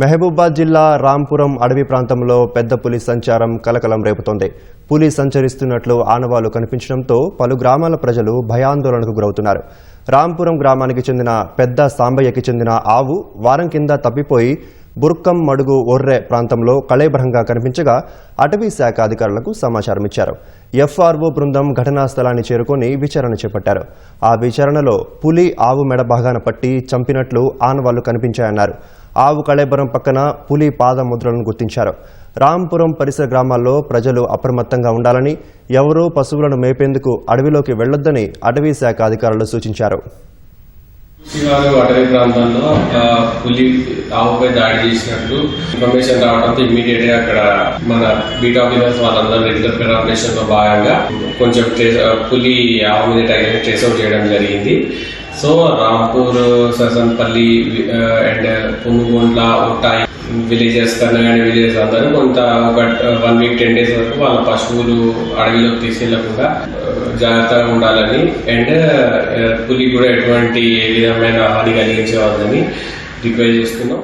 మహబూబాద్ జిల్లా రాంపురం అడవి ప్రాంతంలో పెద్ద పులి సంచారం కలకలం రేపుతోంది. పులి సంచరిస్తున్నట్లు ఆనవాలు కనిపించడంతో పలు గ్రామాల ప్రజలు భయాందోళనకు గురవుతున్నారు. రాంపురం గ్రామానికి చెందిన పెద్ద సాంబయ్యకి చెందిన ఆవు వారం కింద తప్పిపోయి బుర్కం మడుగు ఒర్రె ప్రాంతంలో కళేబరంగా కనిపించగా అటవీ శాఖ అధికారులకు సమాచారం ఇచ్చారు. ఎఫ్ఆర్ఓ బృందం ఘటనా స్థలాన్ని చేరుకొని విచారణ చేపట్టారు. ఆ విచారణలో పులి ఆవు మెడ భాగాన పట్టి చంపినట్లు ఆనవాళ్ళు కనిపించాయన్నారు. ఆవు కళేబరం పక్కన పులి పాద ముద్రలను గుర్తించారు. రాంపురం పరిసర గ్రామాల్లో ప్రజలు అప్రమత్తంగా ఉండాలని ఎవరూ పశువులను మేపేందుకు అడవిలోకి వెళ్ళొద్దని అటవీ శాఖ అధికారులు సూచించారు. శివారు అటవీ ప్రాంతంలో పులి ఆవుపై దాడి చేసినట్లు ఇన్ఫర్మేషన్ రావడంతో ఇమీడియట్గా అక్కడ మన బీట్ ఆఫీసర్స్ వాళ్ళందరూ రెగ్యులర్ ఆపరేషన్లో భాగంగా కొంచెం పులి ఆవు మీద టైగర్ ట్రేస్ అవుట్ చేయడం జరిగింది. సో రాంపూర్ ససన్పల్లి అండ్ పునుగొండ్ల ఉంటాయి విలేజెస్ కన్నగాని విలేజెస్ అందరూ కొంత ఒక వన్ వీక్ టెన్ డేస్ వరకు వాళ్ళ పశువులు అడవిలోకి తీసుకెళ్ళకుండా జాగ్రత్తగా ఉండాలని అండ్ పులి కూడా ఎటువంటి ఏ విధమైన హాని కలిగించవద్దని రిక్వెస్ట్ చేస్తున్నాం.